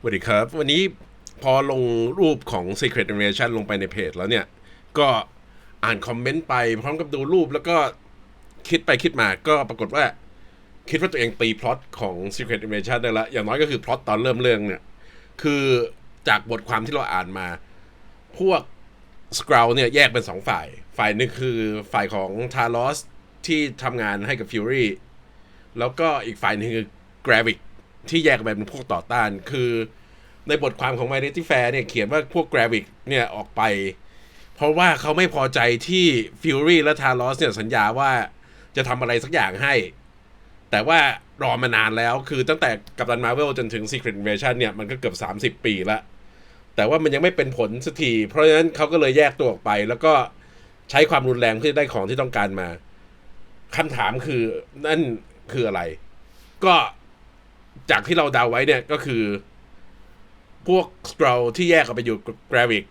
สวัสดีครับ วันนี้พอลงรูปของ Secret Invasion ลงไปในเพจแล้วเนี่ย ก็อ่านคอมเมนต์ไปพร้อมกับดูรูปแล้วก็คิดไปคิดมาก็ปรากฏว่า คิดว่าตัวเองตีพล็อตของ Secret Invasion ได้ละ อย่างน้อยก็คือพล็อตตอนเริ่มเรื่องเนี่ย คือจากบทความที่เราอ่านมา พวกสคร l เนี่ยแยกเป็นสองฝ่าย ฝ่ายหนึ่งคือฝ่ายของทารอสที่ทำงานให้กับฟิวรี่แล้วก็อีกฝ่ายหนึ่งคือกราวิก ที่แยกไปเป็นพวกต่อต้าน คือในบทความของ Vanity Fair เนี่ยเขียนว่าพวกกราวิกเนี่ยออกไป เพราะว่าเขาไม่พอใจที่ฟิวรี่และทารอสเนี่ยสัญญาว่าจะทำอะไรสักอย่างให้ แต่ว่ารอมานานแล้วคือตั้งแต่กัปตันมาร์เวลจนถึง Secret Invasion เนี่ยมันก็เกือบ 30 ปีละแต่ว่ามันยังไม่เป็นผลสักทีเพราะฉะนั้นเขาก็เลยแยกตัวออกไป แล้วก็ใช้ความรุนแรงเพื่อได้ของที่ต้องการมาคำถามคือนั่นคืออะไร ก็ จากที่เราเดาไว้เนี่ยก็คือ พวกสคร l ที่แยกออกไปอยู่กราวิก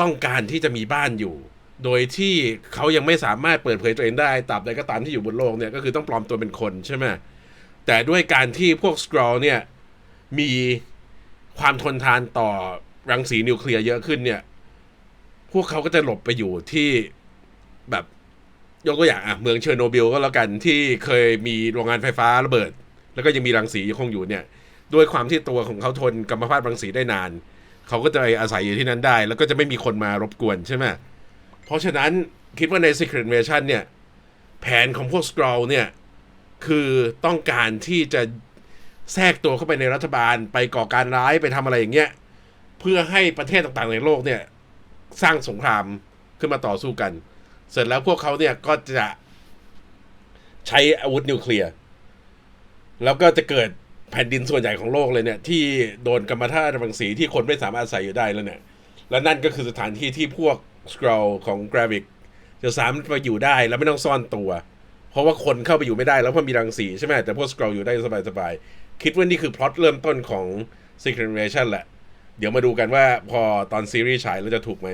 ต้องการที่จะมีบ้านอยู่ โดยที่เขายังไม่สามารถเปิดเผยตัวเองได้ตราบใดก็ตามที่อยู่บนโลกเนี่ยก็คือต้องปลอมตัวเป็นคนใช่ไหมแต่ด้วยการที่พวกสคร l เนี่ยมีความทนทานต่อรังสีนิวเคลียร์เยอะขึ้นเนี่ย พวกเขาก็จะหลบไปอยู่ที่แบบยกตัวอย่างอะเมืองเชอร์โนบิลก็แล้วกันที่เคยมีโรงงานไฟฟ้าระเบิด แล้วก็ยังมีรังสียังคงอยู่เนี่ย ด้วยความที่ตัวของเขาทนกัมมันตภาพรังสีได้นาน เขาก็จะไปอาศัยอยู่ที่นั้นได้ แล้วก็จะไม่มีคนมารบกวนใช่ไหมเพราะฉะนั้นคิดว่าใน Secret Invasion เนี่ย แผนของพวกสคร l เนี่ย คือต้องการที่จะแทรกตัวเข้าไปในรัฐบาล ไปก่อการร้ายไปทำอะไรอย่างเงี้ยเพื่อให้ประเทศต่างๆในโลกเนี่ย สร้างสงครามขึ้นมาต่อสู้กัน เสร็จแล้วพวกเขาเนี่ยก็จะใช้อาวุธนิวเคลียร์ แล้วก็จะเกิดแผ่นดินส่วนใหญ่ของโลกเลยเนี่ย ที่โดนกัมมันตภาพรังสีที่คนไม่สามารถอาศัยอยู่ได้แล้วเนี่ย และนั่นก็คือสถานที่ที่พวกสคร l ของ Gravik จะสามารถมาอยู่ได้แล้วไม่ต้องซ่อนตัว เพราะว่าคนเข้าไปอยู่ไม่ได้แล้วเพราะมีรังสีใช่ไหมแต่พวกสคร l อยู่ได้สบายๆคิดว่านี่คือพล็อตเริ่มต้นของ Secret Invasion แหละ เดี๋ยวมาดูกันว่าพอตอนซีรีส์ฉายแล้วจะถูกไหม